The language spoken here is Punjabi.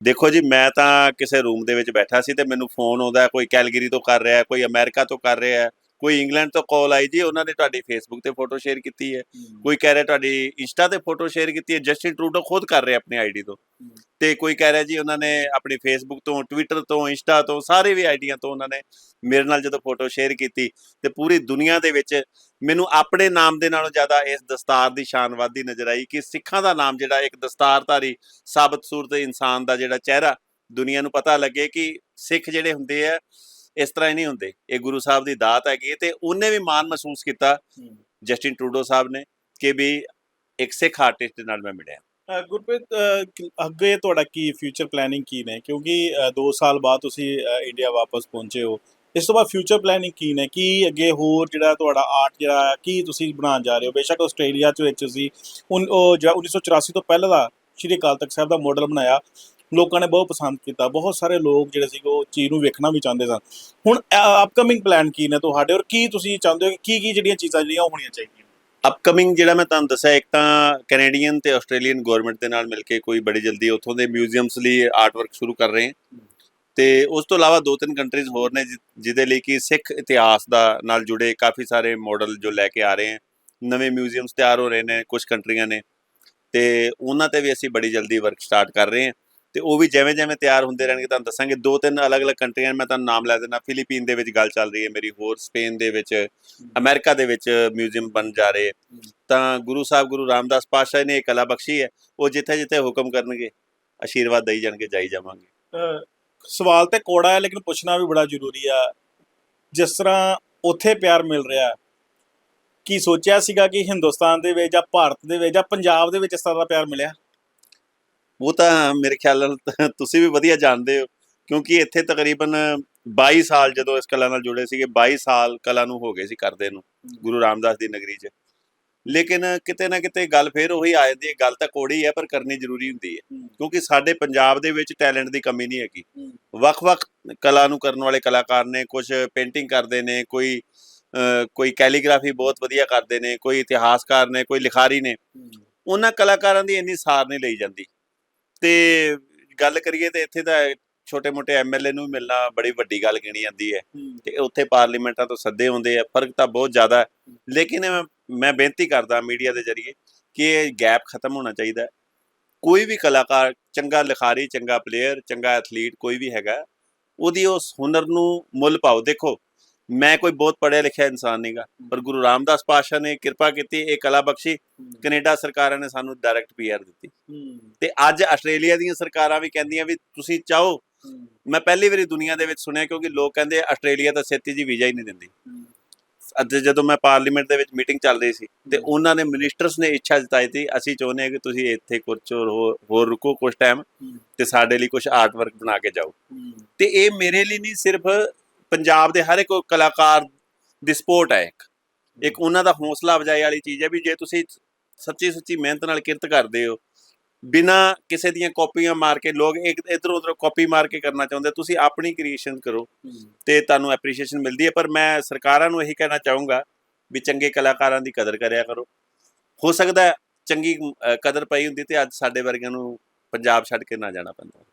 ਦੇਖੋ ਜੀ, ਮੈਂ ਤਾਂ ਕਿਸੇ ਰੂਮ ਦੇ ਵਿੱਚ ਬੈਠਾ ਸੀ ਤੇ ਮੈਨੂੰ ਫੋਨ ਆਉਂਦਾ, ਕੋਈ ਕੈਲਗਰੀ ਤੋਂ ਕਰ ਰਿਹਾ ਕੋਈ ਅਮਰੀਕਾ ਤੋਂ ਕਰ ਰਿਹਾ ਕੋਈ ਇੰਗਲੈਂਡ ਤੋਂ ਕਾਲ ਆਈ ਜੀ ਉਹਨਾਂ ਨੇ ਤੁਹਾਡੀ ਫੇਸਬੁੱਕ ਤੇ ਫੋਟੋ ਸ਼ੇਅਰ ਕੀਤੀ ਹੈ। ਕੋਈ ਕਹਿ ਰਿਹਾ ਤੁਹਾਡੀ ਇੰਸਟਾ ਤੇ ਫੋਟੋ ਸ਼ੇਅਰ ਕੀਤੀ ਹੈ ਜਸਟਿਨ ਟਰੂਡੋ ਖੁਦ ਕਰ ਰਿਹਾ ਆਪਣੀ ਆਈਡੀ ਤੋਂ। ਤੇ ਕੋਈ ਕਹਿ ਰਿਹਾ ਜੀ ਉਹਨਾਂ ਨੇ ਆਪਣੀ ਫੇਸਬੁੱਕ ਤੋਂ ਟਵਿੱਟਰ ਤੋਂ ਇੰਸਟਾ ਤੋਂ ਸਾਰੇ ਵੀ ਆਈਡੀਆਂ ਤੋਂ ਉਹਨਾਂ ਨੇ ਮੇਰੇ ਨਾਲ ਜਦੋਂ ਫੋਟੋ ਸ਼ੇਅਰ ਕੀਤੀ ਤੇ ਪੂਰੀ ਦੁਨੀਆ ਦੇ ਵਿੱਚ ਮੈਨੂੰ ਆਪਣੇ ਨਾਮ ਦੇ ਨਾਲੋਂ ਜ਼ਿਆਦਾ ਇਸ ਦਸਤਾਰ ਦੀ ਸ਼ਾਨ ਵੱਧਦੀ ਨਜ਼ਰ ਆਈ ਕਿ ਸਿੱਖਾਂ ਦਾ ਨਾਮ ਜਿਹੜਾ ਇੱਕ ਦਸਤਾਰਧਾਰੀ ਸਾਬਤ ਸੂਰਤ ਇਨਸਾਨ ਦਾ ਜਿਹੜਾ ਚਿਹਰਾ ਦੁਨੀਆ ਨੂੰ ਪਤਾ ਲੱਗੇ ਕਿ ਸਿੱਖ ਜਿਹੜੇ ਹੁੰਦੇ ਆ ਇਸ ਤਰ੍ਹਾਂ ਹੀ ਨਹੀਂ ਹੁੰਦੇ। ਇਹ ਗੁਰੂ ਸਾਹਿਬ ਦੀ ਦਾਤ ਹੈਗੀ ਤੇ ਉਹਨੇ ਵੀ ਮਾਣ ਮਹਿਸੂਸ ਕੀਤਾ। ਜਸਟਿਨ ਟਰੂਡੋ ਸਾਹਿਬ ਨੇ ਕਿ ਵੀ ਇੱਕ ਸਿੱਖ ਆਰਟਿਸਟ ਦੇ ਨਾਲ ਮੈਂ ਮਿਲਿਆ। ਗੁਰਪ੍ਰੀਤ ਅੱਗੇ ਤੁਹਾਡਾ ਕੀ ਫਿਊਚਰ ਪਲੈਨਿੰਗ ਕੀ ਨੇ? ਕਿਉਂਕਿ 2 ਸਾਲ ਬਾਅਦ ਤੁਸੀਂ ਇੰਡੀਆ ਵਾਪਸ ਪਹੁੰਚੇ ਹੋ। ਇਸ ਤੋਂ ਬਾਅਦ ਫਿਊਚਰ ਪਲੈਨਿੰਗ ਕੀ ਨੇ? ਕੀ ਅੱਗੇ ਹੋਰ ਜਿਹੜਾ ਤੁਹਾਡਾ ਆਰਟ ਜਿਹੜਾ ਕੀ ਤੁਸੀਂ ਬਣਾਉਣ ਜਾ ਰਹੇ ਹੋ? ਬੇਸ਼ੱਕ ਆਸਟ੍ਰੇਲੀਆ ਚ ਵਿੱਚ ਤੁਸੀਂ ਉਹ ਜਿਹੜਾ 1984 ਤੋਂ ਪਹਿਲਾਂ ਦਾ ਸ਼੍ਰੀ ਅਕਾਲ ਤਖਤ ਸਾਹਿਬ ਦਾ ਮਾਡਲ ਬਣਾਇਆ। ਲੋਕਾਂ ਨੇ ਬਹੁਤ ਪਸੰਦ ਕੀਤਾ, ਬਹੁਤ ਸਾਰੇ ਲੋਕ ਜਿਹੜੇ ਸੀ ਉਹ ਚੀਜ਼ ਨੂੰ ਵੇਖਣਾ ਵੀ ਚਾਹੁੰਦੇ ਸਨ। ਹੁਣ ਅਪਕਮਿੰਗ ਪਲਾਨ ਕੀ ਨੇ ਤੁਹਾਡੇ ਔਰ ਕੀ ਤੁਸੀਂ ਚਾਹੁੰਦੇ ਹੋ ਕਿ ਕੀ ਕੀ ਜਿਹੜੀਆਂ ਚੀਜ਼ਾਂ ਜਿਹੜੀਆਂ ਉਹ ਹੋਣੀਆਂ ਚਾਹੀਦੀਆਂ? ਅਪਕਮਿੰਗ ਜਿਹੜਾ ਮੈਂ ਤੁਹਾਨੂੰ ਦੱਸਿਆ, ਇੱਕ ਤਾਂ ਕੈਨੇਡੀਅਨ ਤੇ ਆਸਟ੍ਰੇਲੀਅਨ ਗਵਰਨਮੈਂਟ ਦੇ ਨਾਲ ਮਿਲ ਕੇ ਕੋਈ ਬੜੀ ਜਲਦੀ ਉੱਥੋਂ ਦੇ ਮਿਊਜ਼ੀਅਮਸ ਲਈ ਆਰਟ ਵਰਕ ਸ਼ੁਰੂ ਕਰ ਰਹੇ ਹਾਂ। ਤੇ ਉਸ ਤੋਂ ਇਲਾਵਾ ਦੋ ਤਿੰਨ ਕੰਟਰੀਜ਼ ਹੋਰ ਨੇ, ਜਿ- ਜਿਹਦੇ ਲਈ ਕਿ ਸਿੱਖ ਇਤਿਹਾਸ ਦਾ ਨਾਲ ਜੁੜੇ ਕਾਫੀ ਸਾਰੇ ਮਾਡਲ ਜੋ ਲੈ ਕੇ ਆ ਰਹੇ ਹਨ ਨਵੇਂ ਮਿਊਜ਼ੀਅਮਸ ਤਿਆਰ ਹੋ ਰਹੇ ਨੇ ਕੁਝ ਕੰਟਰੀਆਂ ਨੇ। ਤੇ ਉਹਨਾਂ ਤੇ ਵੀ ਅਸੀਂ ਬੜੀ ਜਲਦੀ ਵਰਕ ਸਟਾਰਟ ਕਰ ਰਹੇ ਹਾਂ। ਤੇ ਉਹ ਵੀ ਜਿਵੇਂ ਜਿਵੇਂ ਤਿਆਰ ਹੁੰਦੇ ਰਹਿਣਗੇ, ਤੁਹਾਨੂੰ ਦੱਸਾਂਗੇ, ਦੋ ਤਿੰਨ ਅਲੱਗ-ਅਲੱਗ ਕੰਟਰੀਆਂ ਮੈਂ ਤੁਹਾਨੂੰ ਨਾਮ ਲੈ ਦੇਣਾ ਫਿਲੀਪੀਨ ਦੇ ਵਿੱਚ ਗੱਲ ਚੱਲ ਰਹੀ ਹੈ ਮੇਰੀ, ਹੋਰ ਸਪੇਨ ਦੇ ਵਿੱਚ, ਅਮਰੀਕਾ ਦੇ ਵਿੱਚ ਮਿਊਜ਼ੀਅਮ ਬਣ ਜਾ ਰਹੇ ਤਾਂ ਗੁਰੂ ਸਾਹਿਬ, ਗੁਰੂ ਰਾਮਦਾਸ ਪਾਤਸ਼ਾਹ ਨੇ ਇਹ ਕਲਾ ਬਖਸ਼ੀ ਹੈ, ਉਹ ਜਿੱਥੇ ਜਿੱਥੇ ਹੁਕਮ ਕਰਨਗੇ, ਆਸ਼ੀਰਵਾਦ ਦੇਈ ਜਾਣਗੇ, ਜਾਈ ਜਾਵਾਂਗੇ। ਸਵਾਲ ਤੇ ਕੋੜਾ ਹੈ, ਲੇਕਿਨ ਪੁੱਛਣਾ ਵੀ ਬੜਾ ਜ਼ਰੂਰੀ ਆ। ਜਿਸ ਤਰ੍ਹਾਂ ਉੱਥੇ ਪਿਆਰ ਮਿਲ ਰਿਹਾ, ਕੀ ਸੋਚਿਆ ਸੀਗਾ ਕਿ ਹਿੰਦੁਸਤਾਨ ਦੇ ਵਿੱਚ ਜਾਂ ਭਾਰਤ ਦੇ ਵਿੱਚ ਜਾਂ ਪੰਜਾਬ ਦੇ ਵਿੱਚ ਇਸ ਤਰ੍ਹਾਂ ਦਾ ਪਿਆਰ ਮਿਲਿਆ? ਉਹ ਤਾਂ ਮੇਰੇ ਖਿਆਲ ਨਾਲ ਤੁਸੀਂ ਵੀ ਵਧੀਆ ਜਾਣਦੇ ਹੋ ਕਿਉਂਕਿ ਇੱਥੇ ਤਕਰੀਬਨ 22 ਸਾਲ ਜਦੋਂ ਇਸ ਕਲਾ ਨਾਲ ਜੁੜੇ ਸੀਗੇ 22 ਸਾਲ ਕਲਾ ਨੂੰ ਹੋ ਗਏ ਸੀ ਕਰਦੇ ਨੂੰ ਗੁਰੂ ਰਾਮਦਾਸ ਦੀ ਨਗਰੀ 'ਚ। ਲੇਕਿਨ ਕਿਤੇ ਨਾ ਕਿਤੇ ਗੱਲ ਫੇਰ ਉਹੀ ਆ ਜਾਂਦੀ ਹੈ ਗੱਲ ਤਾਂ ਕੋੜੀ ਹੈ ਪਰ ਕਰਨੀ ਜ਼ਰੂਰੀ ਹੁੰਦੀ ਹੈ। ਕਿਉਂਕਿ ਸਾਡੇ ਪੰਜਾਬ ਦੇ ਵਿੱਚ ਟੈਲੈਂਟ ਦੀ ਕਮੀ ਨਹੀਂ ਹੈਗੀ। ਵੱਖ-ਵੱਖ ਕਲਾ ਨੂੰ ਕਰਨ ਵਾਲੇ ਕਲਾਕਾਰ ਨੇ ਕੁਝ ਪੇਂਟਿੰਗ ਕਰਦੇ ਨੇ ਕੋਈ ਕੋਈ ਕੈਲੀਗ੍ਰਾਫੀ ਬਹੁਤ ਵਧੀਆ ਕਰਦੇ ਨੇ ਕੋਈ ਇਤਿਹਾਸਕਾਰ ਨੇ ਕੋਈ ਲਿਖਾਰੀ ਨੇ। ਉਹਨਾਂ ਕਲਾਕਾਰਾਂ ਦੀ ਇੰਨੀ ਸਾਰ ਨਹੀਂ ਲਈ ਜਾਂਦੀ। ਤੇ ਗੱਲ ਕਰੀਏ ਤੇ ਇੱਥੇ ਤਾਂ ਛੋਟੇ-ਮੋਟੇ ਐਮਐਲਏ ਨੂੰ ਮਿਲਣਾ ਬੜੀ ਵੱਡੀ ਗੱਲ ਗਿਣੀ ਜਾਂਦੀ ਹੈ ਤੇ ਉੱਥੇ ਪਾਰਲੀਮੈਂਟਾਂ ਤੋਂ ਸੱਦੇ ਹੁੰਦੇ ਆ ਫ਼ਰਕ ਤਾਂ ਬਹੁਤ ਜ਼ਿਆਦਾ ਲੇਕਿਨ ਮੈਂ- ਬੇਨਤੀ ਕਰਦਾ ਮੀਡੀਆ ਦੇ ਜ਼ਰੀਏ ਕਿ ਇਹ ਗੈਪ ਖਤਮ ਹੋਣਾ ਚਾਹੀਦਾ ਕੋਈ ਵੀ ਕਲਾਕਾਰ ਚੰਗਾ ਲਿਖਾਰੀ ਚੰਗਾ ਪਲੇਅਰ ਚੰਗਾ ਐਥਲੀਟ ਕੋਈ ਵੀ ਹੈਗਾ ਉਹਦੀ ਉਸ ਹੁਨਰ ਨੂੰ ਮੁੱਲ ਪਾਓ। ਦੇਖੋ ਮੈਂ ਕੋਈ ਬਹੁਤ ਪੜ੍ਹਿਆ ਲਿਖਿਆ ਇਨਸਾਨ ਨਹੀਂਗਾ ਪਰ ਗੁਰੂ ਰਾਮਦਾਸ ਪਾਤਸ਼ਾਹ ਨੇ ਕਿਰਪਾ ਕੀਤੀ ਇਹ ਕਲਾ ਬਖਸ਼ੀ ਕੈਨੇਡਾ ਸਰਕਾਰਾਂ ਨੇ ਸਾਨੂੰ ਡਾਇਰੈਕਟ ਪੀਆਰ ਦਿੱਤੀ। ਤੇ ਅੱਜ ਆਸਟ੍ਰੇਲੀਆ ਦੀਆਂ ਸਰਕਾਰਾਂ ਵੀ ਕਹਿੰਦੀਆਂ ਵੀ ਤੁਸੀਂ ਚਾਹੋ। ਮੈਂ ਪਹਿਲੀ ਵਾਰੀ ਦੁਨੀਆ ਦੇ ਵਿੱਚ ਸੁਣਿਆ ਕਿਉਂਕਿ ਲੋਕ ਕਹਿੰਦੇ ਆਸਟ੍ਰੇਲੀਆ ਤਾਂ ਛੇਤੀ ਜੀ ਵੀਜ਼ਾ ਹੀ ਨਹੀਂ ਦਿੰਦੀ। ਅੱਜ ਜਦੋਂ ਮੈਂ ਪਾਰਲੀਮੈਂਟ ਦੇ ਵਿੱਚ ਮੀਟਿੰਗ ਚੱਲ ਰਹੀ ਸੀ ਤੇ ਉਹਨਾਂ ਨੇ ਮਿਨਿਸਟਰਸ ਨੇ ਇੱਛਾ ਜਤਾਈ ਸੀ ਅਸੀਂ ਚਾਹੁੰਦੇ ਹਾਂ ਕਿ ਤੁਸੀਂ ਇੱਥੇ ਕੁਝ ਹੋਰ ਰੁਕੋ ਕੁਝ ਟਾਈਮ ਤੇ ਸਾਡੇ ਲਈ ਕੁਝ ਆਰਟ ਵਰਕ ਬਣਾ ਕੇ ਜਾਓ। ਤੇ ਇਹ ਮੇਰੇ ਲਈ ਨਹੀਂ ਸਿਰਫ ਪੰਜਾਬ ਦੇ ਹਰ ਇੱਕ ਕਲਾਕਾਰ ਦੀ ਸਪੋਰਟ ਹੈ ਇੱਕ। ਇੱਕ ਉਹਨਾਂ ਦਾ ਹੌਸਲਾ ਅਫਜ਼ਾਈ ਵਾਲੀ ਚੀਜ਼ ਹੈ ਵੀ ਜੇ ਤੁਸੀਂ ਸੱਚੀ ਸੁੱਚੀ ਮਿਹਨਤ ਨਾਲ ਕਿਰਤ ਕਰਦੇ ਹੋ, ਬਿਨਾ ਕਿਸੇ ਦੀਆਂ ਕਾਪੀਆਂ ਮਾਰ ਕੇ ਲੋਕ ਇੱਕ ਇਧਰ ਉਧਰ ਕਾਪੀ ਮਾਰ ਕੇ ਕਰਨਾ ਚਾਹੁੰਦੇ ਤੁਸੀਂ ਆਪਣੀ ਕ੍ਰੀਏਸ਼ਨ ਕਰੋ ਤੇ ਤੁਹਾਨੂੰ ਐਪਰੀਸ਼ੀਏਸ਼ਨ ਮਿਲਦੀ ਹੈ। ਪਰ ਮੈਂ ਸਰਕਾਰਾਂ ਨੂੰ ਇਹੀ ਕਹਿਣਾ ਚਾਹੂੰਗਾ ਵੀ ਚੰਗੇ ਕਲਾਕਾਰਾਂ ਦੀ ਕਦਰ ਕਰਿਆ ਕਰੋ। ਹੋ ਸਕਦਾ ਚੰਗੀ ਕਦਰ ਪਈ ਹੁੰਦੀ ਤੇ ਅੱਜ ਸਾਡੇ ਵਰਗਿਆਂ ਨੂੰ ਪੰਜਾਬ ਛੱਡ ਕੇ ਨਾ ਜਾਣਾ ਪੈਂਦਾ।